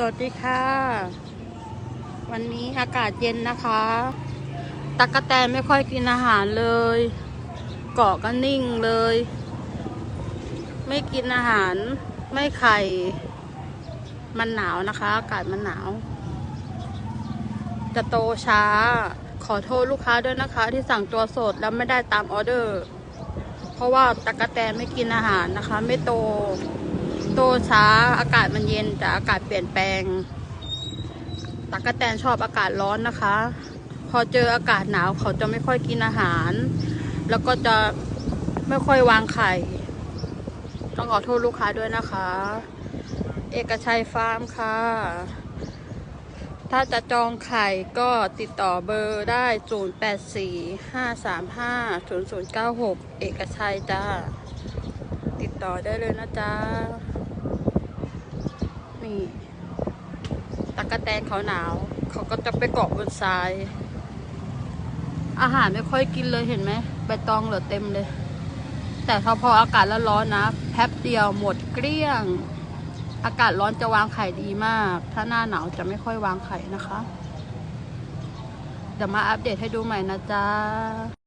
สวัสดีค่ะ วันนี้อากาศเย็นนะคะตักกะแตนไม่ค่อยกินอาหารเลย เกาะก็นิ่งเลย ไม่กินอาหาร ไม่ไข่ มันหนาวนะคะ อากาศมันหนาว จะโตช้า ขอโทษลูกค้าด้วยนะคะ ที่สั่งตัวสดแล้วไม่ได้ตามออเดอร์ เพราะว่าตักกะแตนไม่กินอาหารนะคะ ไม่โต ตช้า อากาศมันเย็นแต่อากาศเปลี่ยนแปลงตักกะแตนชอบอากาศร้อนนะคะ พอเจออากาศหนาวเขาจะไม่ค่อยกินอาหาร แล้วก็จะไม่ค่อยวางไข่ ต้องขอโทษลูกค้าด้วยนะคะ เอกชัยฟาร์มค่ะ ถ้าจะจองไข่ก็ติดต่อเบอร์ได้ 0845350096 เอกชัยจ้า ติดต่อได้เลยนะจ๊ะ นี่ตะกะแตนเขาหนาว เขาก็จะไปเกาะบนทราย อาหารไม่ค่อยกินเลยเห็นไหมใบตองเหลือเต็มเลย แต่พอพออากาศร้อนๆนะแป๊บเดียวหมดเกลี้ยง อากาศร้อนจะวางไข่ดีมาก ถ้าหน้าหนาวจะไม่ค่อยวางไข่นะคะเดี๋ยวมาอัปเดตให้ดูใหม่นะจ๊ะ